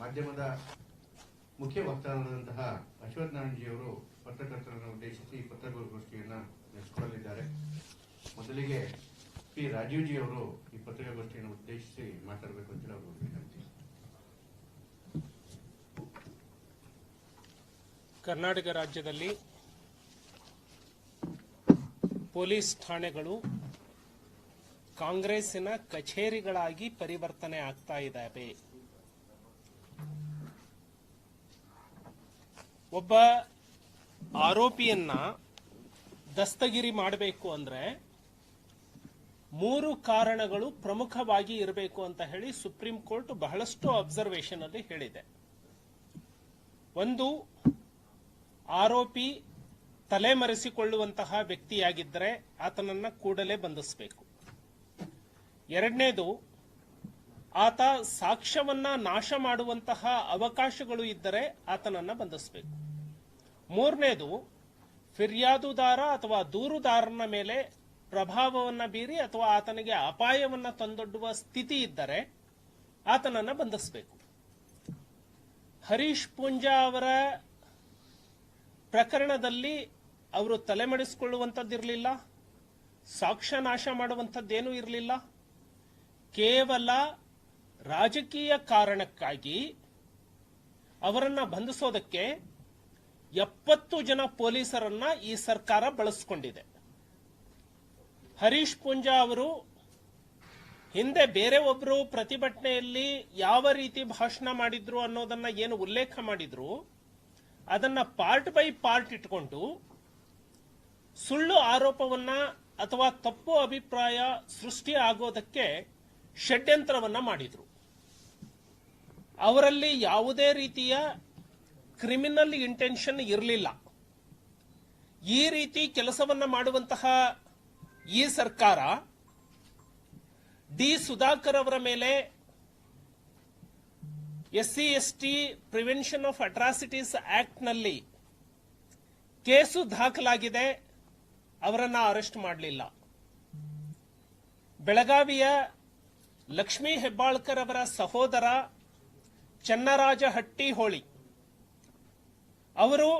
ಮಾಧ್ಯಮದ ಮುಖ್ಯ ವಕ್ತಾರರಾದಂತಹ ಅಶ್ವಥ್ ನಾರಾಯಣಜಿಯವರು ಪತ್ರಕರ್ತರನ್ನು ಉದ್ದೇಶಿಸಿ ಪತ್ರಿಕಾಗೋಷ್ಠಿಯನ್ನ ನಡೆಸಿಕೊಳ್ಳಲಿದ್ದಾರೆ ಮೊದಲಿಗೆ ಪಿ. ರಾಜೀವ್ಜಿ ಅವರು ಈ ಪತ್ರಿಕಾಗೋಷ್ಠಿಯನ್ನು ಉದ್ದೇಶಿಸಿ ಮಾತಾಡಬೇಕು ಅಂತ ಅವರು ಕರ್ನಾಟಕ ರಾಜ್ಯದಲ್ಲಿ ಪೊಲೀಸ್ ಠಾಣೆಗಳು ಕಾಂಗ್ರೆಸ್ಸಿನ ಕಚೇರಿಗಳಾಗಿ ಪರಿವರ್ತನೆ ಆಗ್ತಾ ಇದ್ದಾವೆ. ಒಬ್ಬ ಆರೋಪಿಯನ್ನ ದಸ್ತಗಿರಿ ಮಾಡಬೇಕು ಅಂದ್ರೆ ಮೂರು ಕಾರಣಗಳು ಪ್ರಮುಖವಾಗಿ ಇರಬೇಕು ಅಂತ ಹೇಳಿ ಸುಪ್ರೀಂ ಕೋರ್ಟ್ ಬಹಳಷ್ಟು ಅಬ್ಸರ್ವೇಷನ್ ಅಲ್ಲಿ ಹೇಳಿದೆ. ಒಂದು, ಆರೋಪಿ ತಲೆಮರೆಸಿಕೊಳ್ಳುವಂತಹ ವ್ಯಕ್ತಿಯಾಗಿದ್ದರೆ ಆತನನ್ನ ಕೂಡಲೇ ಬಂಧಿಸಬೇಕು. ಎರಡನೇದು ಆತ ಸಾಕ್ಷ್ಯವನ್ನ ನಾಶ ಮಾಡುವಂತಹ ಅವಕಾಶಗಳು ಇದ್ದರೆ ಆತನನ್ನ ಬಂಧಿಸಬೇಕು. ಮೂರನೇದು, ಫಿರ್ಯಾದುದಾರ ಅಥವಾ ದೂರುದಾರನ ಮೇಲೆ ಪ್ರಭಾವವನ್ನ ಬೀರಿ ಅಥವಾ ಆತನಿಗೆ ಅಪಾಯವನ್ನ ತಂದೊಡ್ಡುವ ಸ್ಥಿತಿ ಇದ್ದರೆ ಆತನನ್ನ ಬಂಧಿಸಬೇಕು. ಹರೀಶ್ ಪೂಂಜಾ ಅವರ ಪ್ರಕರಣದಲ್ಲಿ ಅವರು ತಲೆಮಡಿಸಿಕೊಳ್ಳುವಂಥದ್ದಿರಲಿಲ್ಲ. ಸಾಕ್ಷ್ಯ ನಾಶ ಮಾಡುವಂಥದ್ದೇನೂ ಇರಲಿಲ್ಲ. ಕೇವಲ ರಾಜಕೀಯ ಕಾರಣಕ್ಕಾಗಿ ಅವರನ್ನ ಬಂಧಿಸೋದಕ್ಕೆ ಎಪ್ಪತ್ತು ಜನ ಪೊಲೀಸರನ್ನ ಈ ಸರ್ಕಾರ ಬಳಸಿಕೊಂಡಿದೆ. ಹರೀಶ್ ಪುಂಜಾ ಅವರು ಹಿಂದೆ ಬೇರೆ ಒಬ್ಬರು ಪ್ರತಿಭಟನೆಯಲ್ಲಿ ಯಾವ ರೀತಿ ಭಾಷಣ ಮಾಡಿದ್ರು ಅನ್ನೋದನ್ನ ಏನು ಉಲ್ಲೇಖ ಮಾಡಿದ್ರು, ಅದನ್ನ ಪಾರ್ಟ್ ಬೈ ಪಾರ್ಟ್ ಇಟ್ಕೊಂಡು ಸುಳ್ಳು ಆರೋಪವನ್ನ ಅಥವಾ ತಪ್ಪು ಅಭಿಪ್ರಾಯ ಸೃಷ್ಟಿ ಆಗೋದಕ್ಕೆ ಷಡ್ಯಂತ್ರವನ್ನ ಮಾಡಿದ್ರು. ಅವರಲ್ಲಿ ಯಾವುದೇ ರೀತಿಯ ಕ್ರಿಮಿನಲ್ ಇಂಟೆನ್ಷನ್ ಇರಲಿಲ್ಲ. ಈ ರೀತಿ ಕೆಲಸವನ್ನು ಮಾಡುವಂತಹ ಈ ಸರ್ಕಾರ ಡಿ ಸುಧಾಕರ್ ಅವರ ಮೇಲೆ SC, ST prevention of atrocities ಆಕ್ಟ್ನಲ್ಲಿ case ದಾಖಲಾಗಿದೆ. ಅವರನ್ನ ಅರೆಸ್ಟ್ ಮಾಡಲಿಲ್ಲ. ಬೆಳಗಾವಿಯ ಲಕ್ಷ್ಮೀ ಹೆಬ್ಬಾಳ್ಕರ್ ಅವರ ಸಹೋದರ ಚನ್ನರಾಜ ಹಟ್ಟಿಹೋಳಿ ಅವರು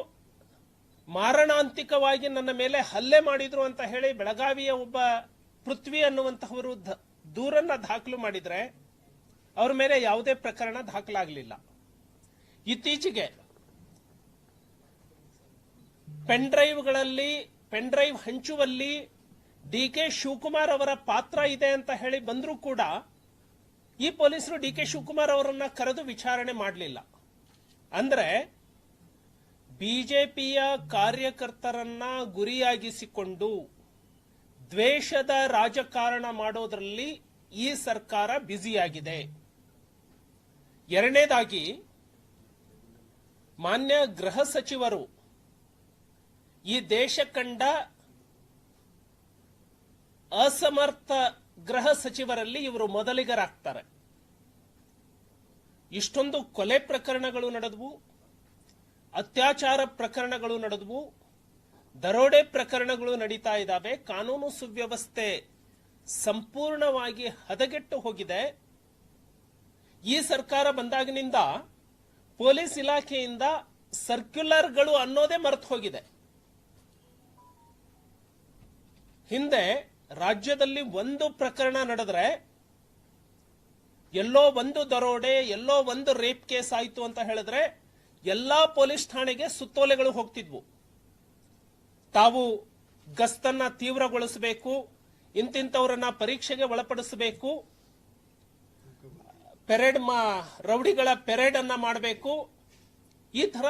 ಮಾರಣಾಂತಿಕವಾಗಿ ನನ್ನ ಮೇಲೆ ಹಲ್ಲೆ ಮಾಡಿದ್ರು ಅಂತ ಹೇಳಿ ಬೆಳಗಾವಿಯ ಒಬ್ಬ ಪೃಥ್ವಿ ಅನ್ನುವಂತಹವರು ದೂರನ್ನ ದಾಖಲು ಮಾಡಿದ್ರೆ ಅವರ ಮೇಲೆ ಯಾವುದೇ ಪ್ರಕರಣ ದಾಖಲಾಗಲಿಲ್ಲ. ಇತ್ತೀಚೆಗೆ ಪೆನ್ ಡ್ರೈವ್ ಹಂಚುವಲ್ಲಿ ಡಿ ಕೆ ಶಿವಕುಮಾರ್ ಅವರ ಪಾತ್ರ ಇದೆ ಅಂತ ಹೇಳಿ ಬಂದರೂ ಕೂಡ ಈ ಪೊಲೀಸರು ಡಿ ಕೆ ಶಿವಕುಮಾರ್ ಅವರನ್ನ ಕರೆದು ವಿಚಾರಣೆ ಮಾಡಲಿಲ್ಲ. ಅಂದ್ರೆ ಬಿಜೆಪಿಯ ಕಾರ್ಯಕರ್ತರನ್ನ ಗುರಿಯಾಗಿಸಿಕೊಂಡು ದ್ವೇಷದ ರಾಜಕಾರಣ ಮಾಡೋದ್ರಲ್ಲಿ ಈ ಸರ್ಕಾರ ಬ್ಯುಸಿಯಾಗಿದೆ. ಎರಡನೇದಾಗಿ, ಮಾನ್ಯ ಗೃಹ ಸಚಿವರು ಈ ದೇಶ ಕಂಡ ಅಸಮರ್ಥ ಗೃಹ ಸಚಿವರಲ್ಲಿ ಇವರು ಮೊದಲಿಗರಾಗ್ತಾರೆ. ಇಷ್ಟೊಂದು ಕೊಲೆ ಪ್ರಕರಣಗಳು ನಡೆದವು, ಅತ್ಯಾಚಾರ ಪ್ರಕರಣಗಳು ನಡೆದವು, ದರೋಡೆ ಪ್ರಕರಣಗಳು ನಡೀತಾ ಇದ್ದಾವೆ, ಕಾನೂನು ಸುವ್ಯವಸ್ಥೆ ಸಂಪೂರ್ಣವಾಗಿ ಹದಗೆಟ್ಟು ಹೋಗಿದೆ. ಈ ಸರ್ಕಾರ ಬಂದಾಗಿನಿಂದ ಪೊಲೀಸ್ ಇಲಾಖೆಯಿಂದ ಸರ್ಕ್ಯುಲರ್ಗಳು ಅನ್ನೋದೇ ಮರೆತು ಹೋಗಿದೆ. ಹಿಂದೆ ರಾಜ್ಯದಲ್ಲಿ ಒಂದು ಪ್ರಕರಣ ನಡೆದ್ರೆ ಎಲ್ಲೋ ಒಂದು ದರೋಡೆ, ಎಲ್ಲೋ ಒಂದು ರೇಪ್ ಕೇಸ್ ಆಯಿತು ಅಂತ ಹೇಳಿದ್ರೆ ಎಲ್ಲಾ ಪೊಲೀಸ್ ಠಾಣೆಗೆ ಸುತ್ತೋಲೆಗಳು ಹೋಗ್ತಿದ್ವು. ತಾವು ಗಸ್ತನ್ನ ತೀವ್ರಗೊಳಿಸಬೇಕು ಇಂತಿಂತವರನ್ನ ಪರೀಕ್ಷೆಗೆ ಒಳಪಡಿಸಬೇಕು, ಪೆರೇಡ್ ರೌಡಿಗಳ ಪೆರೇಡ್ ಅನ್ನ ಮಾಡಬೇಕು, ಈ ತರ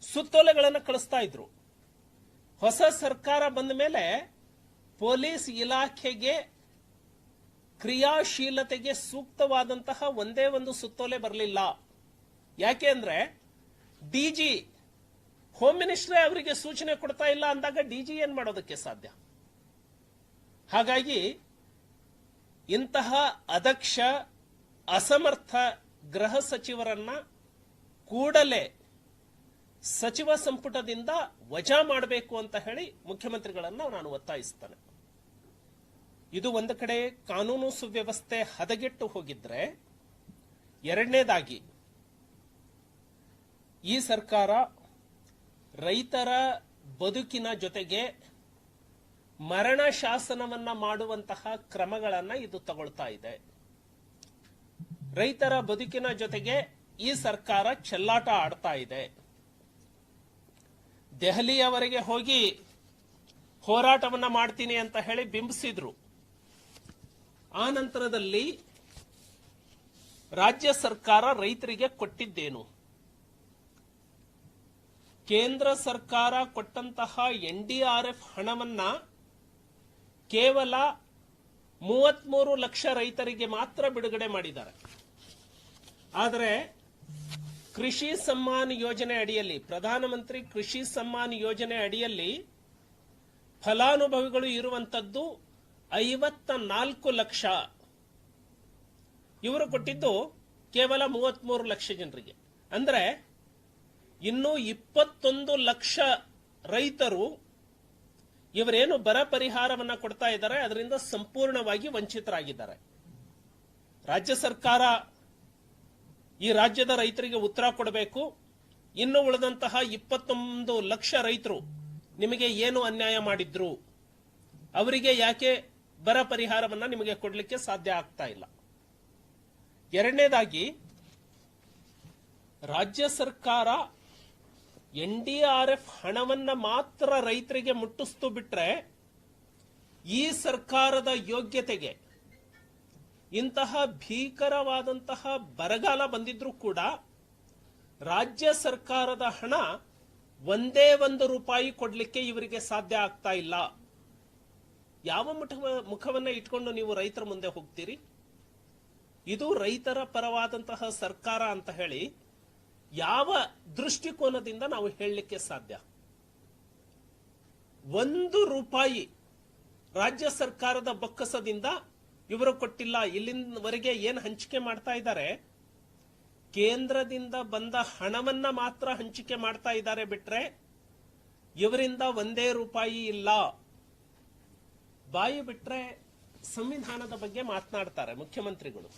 ಸುತ್ತೋಲೆಗಳನ್ನು ಕಳಿಸ್ತಾ ಇದ್ರು. ಹೊಸ ಸರ್ಕಾರ ಬಂದ ಮೇಲೆ ಪೊಲೀಸ್ ಇಲಾಖೆಗೆ ಕ್ರಿಯಾಶೀಲತೆಗೆ ಸೂಕ್ತವಾದಂತಹ ಒಂದೇ ಒಂದು ಸುತ್ತೋಲೆ ಬರಲಿಲ್ಲ. ಯಾಕೆ ಅಂದ್ರೆ, ಡಿಜಿ ಹೋಮ್ ಮಿನಿಸ್ಟ್ರೇ ಅವರಿಗೆ ಸೂಚನೆ ಕೊಡ್ತಾ ಇಲ್ಲ ಅಂದಾಗ ಡಿಜಿ ಏನ್ ಮಾಡೋದಕ್ಕೆ ಸಾಧ್ಯ? ಹಾಗಾಗಿ, ಇಂತಹ ಅದಕ್ಷ, ಅಸಮರ್ಥ ಗೃಹ ಸಚಿವರನ್ನ ಕೂಡಲೇ ಸಚಿವ ಸಂಪುಟದಿಂದ ವಜಾ ಮಾಡಬೇಕು ಅಂತ ಹೇಳಿ ಮುಖ್ಯಮಂತ್ರಿಗಳನ್ನ ನಾನು ಒತ್ತಾಯಿಸ್ತೇನೆ. ಇದು ಒಂದು ಕಡೆ ಕಾನೂನು ಸುವ್ಯವಸ್ಥೆ ಹದಗೆಟ್ಟು ಹೋಗಿದ್ರೆ ಎರಡನೇದಾಗಿ ಈ ಸರ್ಕಾರ ರೈತರ ಬದುಕಿನ ಜೊತೆಗೆ ಮರಣ ಶಾಸನವನ್ನ ಮಾಡುವಂತಹ ಕ್ರಮಗಳನ್ನ ಇದು ತಗೊಳ್ತಾ ಇದೆ. ರೈತರ ಬದುಕಿನ ಜೊತೆಗೆ ಈ ಸರ್ಕಾರ ಚೆಲ್ಲಾಟ ಆಡ್ತಾ ಇದೆ. ದೆಹಲಿಯವರೆಗೆ ಹೋಗಿ ಹೋರಾಟವನ್ನ ಮಾಡ್ತೀನಿ ಅಂತ ಹೇಳಿ ಬಿಂಬಿಸಿದ್ರು. ಆ ನಂತರದಲ್ಲಿ ರಾಜ್ಯ ಸರ್ಕಾರ ರೈತರಿಗೆ ಕೊಟ್ಟಿದ್ದೇನು? ಕೇಂದ್ರ ಸರ್ಕಾರ ಕೊಟ್ಟಂತಹ ಎನ್ಡಿಆರ್ಎಫ್ ಹಣವನ್ನ ಕೇವಲ ಮೂವತ್ಮೂರು ಲಕ್ಷ ರೈತರಿಗೆ ಮಾತ್ರ ಬಿಡುಗಡೆ ಮಾಡಿದ್ದಾರೆ. ಆದರೆ ಕೃಷಿ ಸಮ್ಮಾನ್ ಯೋಜನೆ ಅಡಿಯಲ್ಲಿ, ಪ್ರಧಾನಮಂತ್ರಿ ಕೃಷಿ ಸಮ್ಮಾನ್ ಯೋಜನೆ ಅಡಿಯಲ್ಲಿ ಫಲಾನುಭವಿಗಳು ಇರುವಂತದ್ದು ಐವತ್ತ ನಾಲ್ಕು ಲಕ್ಷ. ಇವರು ಕೊಟ್ಟಿದ್ದು ಕೇವಲ ಮೂವತ್ಮೂರು ಲಕ್ಷ ಜನರಿಗೆ. ಅಂದರೆ ಇನ್ನು ಇಪ್ಪತ್ತೊಂದು ಲಕ್ಷ ರೈತರು ಇವರೇನು ಬರ ಪರಿಹಾರವನ್ನ ಕೊಡ್ತಾ ಇದ್ದಾರೆ, ಅದರಿಂದ ಸಂಪೂರ್ಣವಾಗಿ ವಂಚಿತರಾಗಿದ್ದಾರೆ. ರಾಜ್ಯ ಸರ್ಕಾರ ಈ ರಾಜ್ಯದ ರೈತರಿಗೆ ಉತ್ತರ ಕೊಡಬೇಕು. ಇನ್ನು ಉಳಿದಂತಹ ಇಪ್ಪತ್ತೊಂದು ಲಕ್ಷ ರೈತರು ನಿಮಗೆ ಏನು ಅನ್ಯಾಯ ಮಾಡಿದ್ರು? ಅವರಿಗೆ ಯಾಕೆ ಬರ ಪರಿಹಾರವನ್ನ ನಿಮಗೆ ಕೊಡಲಿಕ್ಕೆ ಸಾಧ್ಯ ಆಗ್ತಾ ಇಲ್ಲ. ಎರಡನೇದಾಗಿ, ರಾಜ್ಯ ಸರ್ಕಾರ ಎನ್ ಡಿ ಆರ್ ಎಫ್ ಹಣವನ್ನ ಮಾತ್ರ ರೈತರಿಗೆ ಮುಟ್ಟಿಸ್ತು ಬಿಟ್ರೆ ಈ ಸರ್ಕಾರದ ಯೋಗ್ಯತೆಗೆ ಇಂತಹ ಭೀಕರವಾದಂತಹ ಬರಗಾಲ ಬಂದಿದ್ರೂ ಕೂಡ ರಾಜ್ಯ ಸರ್ಕಾರದ ಹಣ ಒಂದೇ ಒಂದು ರೂಪಾಯಿ ಕೊಡಲಿಕ್ಕೆ ಇವರಿಗೆ ಸಾಧ್ಯ ಆಗ್ತಾ ಇಲ್ಲ. ಯಾವ ಮುಖ ಮುಖವನ್ನ ಇಟ್ಕೊಂಡು ನೀವು ರೈತರ ಮುಂದೆ ಹೋಗ್ತೀರಿ? ಇದು ರೈತರ ಪರವಾದಂತಹ ಸರ್ಕಾರ ಅಂತ ಹೇಳಿ ಯಾವ ದೃಷ್ಟಿಕೋನದಿಂದ ನಾವು ಹೇಳಲಿಕ್ಕೆ ಸಾಧ್ಯ? ಒಂದು ರೂಪಾಯಿ ರಾಜ್ಯ ಸರ್ಕಾರದ ಬೊಕ್ಕಸದಿಂದ ಇವರು ಕೊಟ್ಟಿಲ್ಲ. ಇಲ್ಲಿಂದವರೆಗೆ ಏನು ಹಂಚಿಕೆ ಮಾಡ್ತಾ ಇದ್ದಾರೆ? ಕೇಂದ್ರದಿಂದ ಬಂದ ಹಣವನ್ನ ಮಾತ್ರ ಹಂಚಿಕೆ ಮಾಡ್ತಾ ಇದ್ದಾರೆ ಬಿಟ್ರೆ ಇವರಿಂದ ಒಂದೇ ರೂಪಾಯಿ ಇಲ್ಲ. ಬಾಯಿ ಬಿಟ್ಟರೆ ಸಂವಿಧಾನದ ಬಗ್ಗೆ ಮಾತನಾಡ್ತಾರೆ ಮುಖ್ಯಮಂತ್ರಿಗಳು.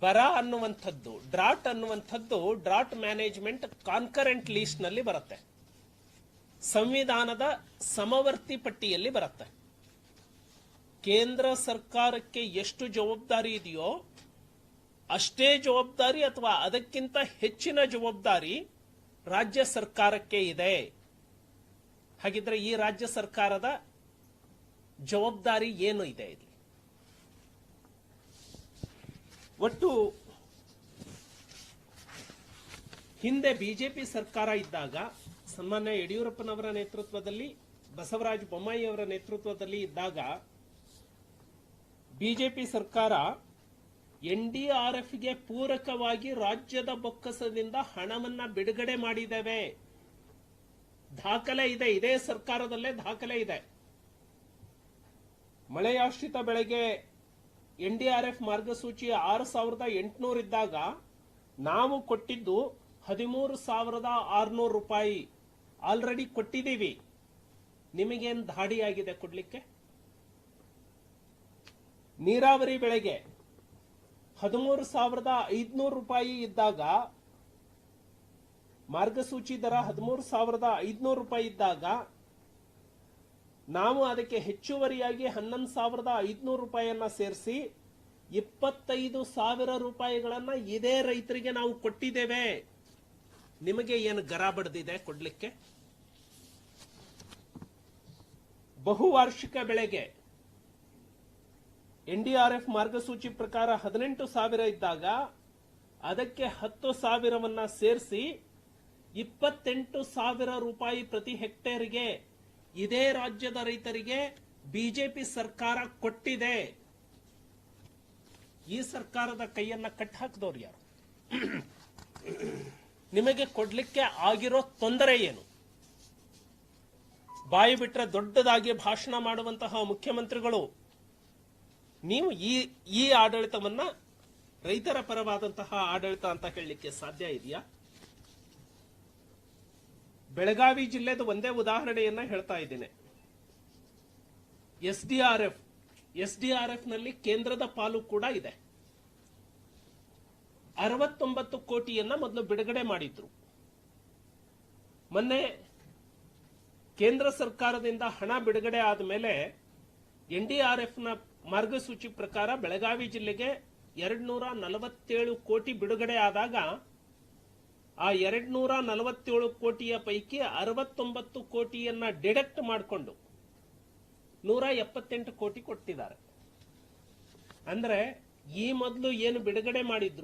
ಬರ ಅನ್ನುವಂಥದ್ದು, ಡ್ರಾಟ್ ಅನ್ನುವಂಥದ್ದು ಡ್ರಾಟ್ ಮ್ಯಾನೇಜ್ಮೆಂಟ್ ಕಾನ್ಕರೆಂಟ್ ಲೀಸ್ಟ್ನಲ್ಲಿ ಬರುತ್ತೆ. ಸಂವಿಧಾನದ ಸಮವರ್ತಿ ಪಟ್ಟಿಯಲ್ಲಿ ಬರುತ್ತೆ. ಕೇಂದ್ರ ಸರ್ಕಾರಕ್ಕೆ ಎಷ್ಟು ಜವಾಬ್ದಾರಿ ಇದೆಯೋ ಅಷ್ಟೇ ಜವಾಬ್ದಾರಿ ಅಥವಾ ಅದಕ್ಕಿಂತ ಹೆಚ್ಚಿನ ಜವಾಬ್ದಾರಿ ರಾಜ್ಯ ಸರ್ಕಾರಕ್ಕೆ ಇದೆ. ಹಾಗಿದ್ರೆ ಈ ರಾಜ್ಯ ಸರ್ಕಾರದ ಜವಾಬ್ದಾರಿ ಏನು ಇದೆ ಇಲ್ಲಿ? ಒಟ್ಟು ಹಿಂದೆ ಬಿಜೆಪಿ ಸರ್ಕಾರ ಇದ್ದಾಗ ಸನ್ಮಾನ್ಯ ಯಡಿಯೂರಪ್ಪನವರ ನೇತೃತ್ವದಲ್ಲಿ, ಬಸವರಾಜ ಬೊಮ್ಮಾಯಿ ಅವರ ನೇತೃತ್ವದಲ್ಲಿ ಇದ್ದಾಗ ಬಿಜೆಪಿ ಸರ್ಕಾರ ಎನ್ಡಿಆರ್ಎಫ್ಗೆ ಪೂರಕವಾಗಿ ರಾಜ್ಯದ ಬೊಕ್ಕಸದಿಂದ ಹಣವನ್ನ ಬಿಡುಗಡೆ ಮಾಡಿದ್ದೇವೆ. ದಾಖಲೆ ಇದೆ, ಇದೇ ಸರ್ಕಾರದಲ್ಲೇ ದಾಖಲೆ ಇದೆ. ಮಳೆಯಾಶ್ರಿತ ಬೆಳೆಗೆ ಎನ್ಡಿಆರ್ಎಫ್ ಮಾರ್ಗಸೂಚಿ ಆರು ಸಾವಿರದ ಎಂಟುನೂರು ಇದ್ದಾಗ ನಾವು ಕೊಟ್ಟಿದ್ದು ಹದಿಮೂರು ಸಾವಿರದ ಆರುನೂರು ರೂಪಾಯಿ. ಆಲ್ರೆಡಿ ಕೊಟ್ಟಿದ್ದೀವಿ. ನಿಮಗೇನು ದಾಡಿಯಾಗಿದೆ ಕೊಡ್ಲಿಕ್ಕೆ? ನೀರಾವರಿ ಬೆಳೆಗೆ ಹದಿಮೂರು ಸಾವಿರದ ಐದುನೂರು ರೂಪಾಯಿ ಇದ್ದಾಗ, ಮಾರ್ಗಸೂಚಿ ದರ ಹದಿಮೂರು ಸಾವಿರದ ಐದುನೂರು ರೂಪಾಯಿ ಇದ್ದಾಗ ನಾವು ಅದಕ್ಕೆ ಹೆಚ್ಚುವರಿಯಾಗಿ ಹನ್ನೊಂದು ಸಾವಿರದ ಐದುನೂರು ರೂಪಾಯಿಯನ್ನ ಸೇರಿಸಿ ಇಪ್ಪತ್ತೈದು ಸಾವಿರ ರೂಪಾಯಿಗಳನ್ನ ಇದೇ ರೈತರಿಗೆ ನಾವು ಕೊಟ್ಟಿದ್ದೇವೆ. ನಿಮಗೆ ಏನು ಗರ ಬಡ್ದಿದೆ ಕೊಡ್ಲಿಕ್ಕೆ? ಬಹುವಾರ್ಷಿಕ ಬೆಳೆಗೆ ಎನ್ ಡಿ ಆರ್ ಎಫ್ ಮಾರ್ಗಸೂಚಿ ಪ್ರಕಾರ ಹದಿನೆಂಟು ಸಾವಿರ ಇದ್ದಾಗ ಅದಕ್ಕೆ ಹತ್ತು ಸಾವಿರವನ್ನ ಸೇರಿಸಿ ಇಪ್ಪತ್ತೆಂಟು ಸಾವಿರ ರೂಪಾಯಿ ಪ್ರತಿ ಹೆಕ್ಟೇರ್ಗೆ ಇದೇ ರಾಜ್ಯದ ರೈತರಿಗೆ ಬಿಜೆಪಿ ಸರ್ಕಾರ ಕೊಟ್ಟಿದೆ. ಈ ಸರ್ಕಾರದ ಕೈಯನ್ನ ಕಟ್ ಹಾಕಿದವ್ರು ಯಾರು? ನಿಮಗೆ ಕೊಡ್ಲಿಕ್ಕೆ ಆಗಿರೋ ತೊಂದರೆ ಏನು? ಬಾಯಿ ಬಿಟ್ರೆ ದೊಡ್ಡದಾಗಿ ಭಾಷಣ ಮಾಡುವಂತಹ ಮುಖ್ಯಮಂತ್ರಿಗಳು, ನೀವು ಈ ಈ ಆಡಳಿತವನ್ನ ರೈತರ ಪರವಾದಂತಹ ಆಡಳಿತ ಅಂತ ಹೇಳಲಿಕ್ಕೆ ಸಾಧ್ಯ ಇದೆಯಾ? ಬೆಳಗಾವಿ ಜಿಲ್ಲೆದ ಒಂದೇ ಉದಾಹರಣೆಯನ್ನ ಹೇಳ್ತಾ ಇದ್ದೇನೆ. S D R F. S D R ಎಫ್ನಲ್ಲಿ ಕೇಂದ್ರದ ಪಾಲು ಕೂಡ ಇದೆ. ಅರವತ್ತೊಂಬತ್ತು ಕೋಟಿಯನ್ನ ಮೊದಲು ಬಿಡುಗಡೆ ಮಾಡಿದ್ರು. ಮೊನ್ನೆ ಕೇಂದ್ರ ಸರ್ಕಾರದಿಂದ ಹಣ ಬಿಡುಗಡೆ ಆದ ಮೇಲೆ ಎನ್ಡಿಆರ್ಎಫ್ನ ಮಾರ್ಗಸೂಚಿ ಪ್ರಕಾರ ಬೆಳಗಾವಿ ಜಿಲ್ಲೆಗೆ ಎರಡ್ ನೂರ ನಲವತ್ತೇಳು ಕೋಟಿ ಬಿಡುಗಡೆ ಆದಾಗ ಆ ಎರಡ್ ನೂರ ನಲವತ್ತೇಳು ಕೋಟಿಯ ಪೈಕಿ ಅರವತ್ತೊಂಬತ್ತು ಕೋಟಿಯನ್ನ ಡಿಡಕ್ಟ್ ಮಾಡಿಕೊಂಡು ನೂರ ಎಪ್ಪತ್ತೆಂಟು ಕೋಟಿ ಕೊಟ್ಟಿದ್ದಾರೆ. ಅಂದ್ರೆ ಈ ಮೊದಲು ಏನು ಬಿಡುಗಡೆ ಮಾಡಿದ್ರು?